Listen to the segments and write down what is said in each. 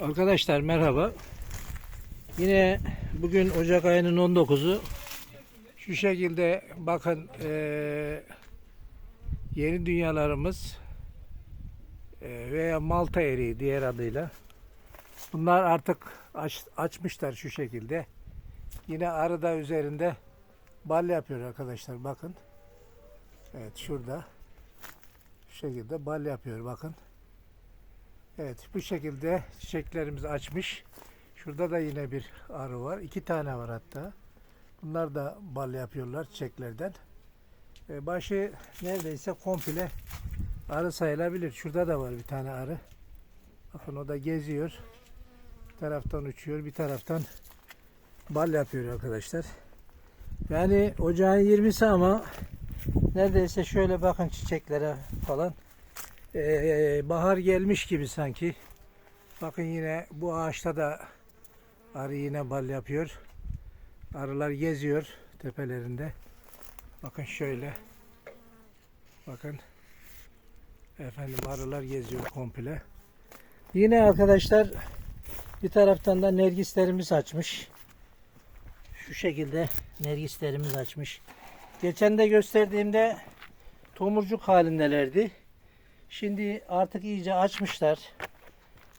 Arkadaşlar merhaba. Yine bugün Ocak ayının 19'u. Şu şekilde bakın eee, yeni dünyalarımız eee, veya Malta eriği diğer adıyla. Bunlar artık aç, açmışlar şu şekilde. Yine arı da üzerinde bal yapıyor arkadaşlar bakın. Evet şurada. Şu şekilde bal yapıyor bakın. Evet bu şekilde çiçeklerimiz açmış. Şurada da yine bir arı var. İki tane var hatta. Bunlar da bal yapıyorlar çiçeklerden. E, başı neredeyse komple arı sayılabilir. Şurada da var bir tane arı. Bakın o da geziyor. Bir taraftan uçuyor, bir taraftan bal yapıyor arkadaşlar. Yani ocağın 20'si ama neredeyse şöyle bakın çiçeklere falan. Ee, bahar gelmiş gibi sanki. Bakın yine bu ağaçta da arı yine bal yapıyor. Arılar geziyor tepelerinde. Bakın şöyle. Bakın. Efendim arılar geziyor komple. Yine arkadaşlar bir taraftan da nergislerimiz açmış. Şu şekilde nergislerimiz açmış. Geçen de gösterdiğimde tomurcuk halindelerdi. Şimdi artık iyice açmışlar.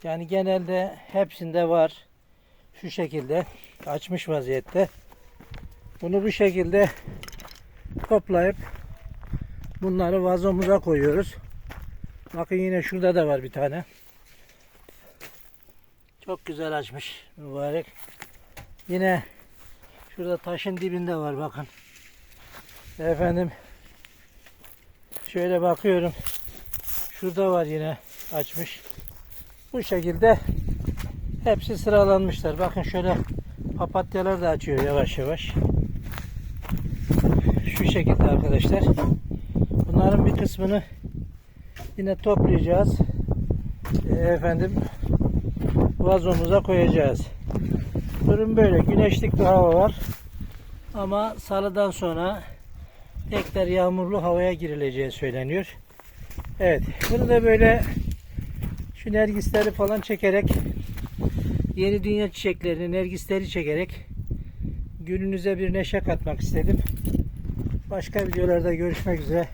Yani genelde hepsinde var. Şu şekilde açmış vaziyette. Bunu bu şekilde toplayıp bunları vazomuza koyuyoruz. Bakın yine şurada da var bir tane. Çok güzel açmış mübarek. Yine şurada taşın dibinde var bakın. Efendim şöyle bakıyorum. Şurada var yine açmış. Bu şekilde hepsi sıralanmışlar. Bakın şöyle papatyalar da açıyor yavaş yavaş. Şu şekilde arkadaşlar. Bunların bir kısmını yine toplayacağız. Ee, Efendim vazomuza koyacağız. Durum böyle. Güneşlik bir hava var. Ama salıdan sonra tekrar yağmurlu havaya girileceği söyleniyor. Evet. Bunu da böyle şu nergisleri falan çekerek yeni dünya çiçeklerini, nergisleri çekerek gününüze bir neşe katmak istedim. Başka videolarda görüşmek üzere.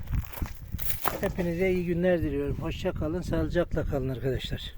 Hepinize iyi günler diliyorum. Hoşça kalın, sağlıcakla kalın arkadaşlar.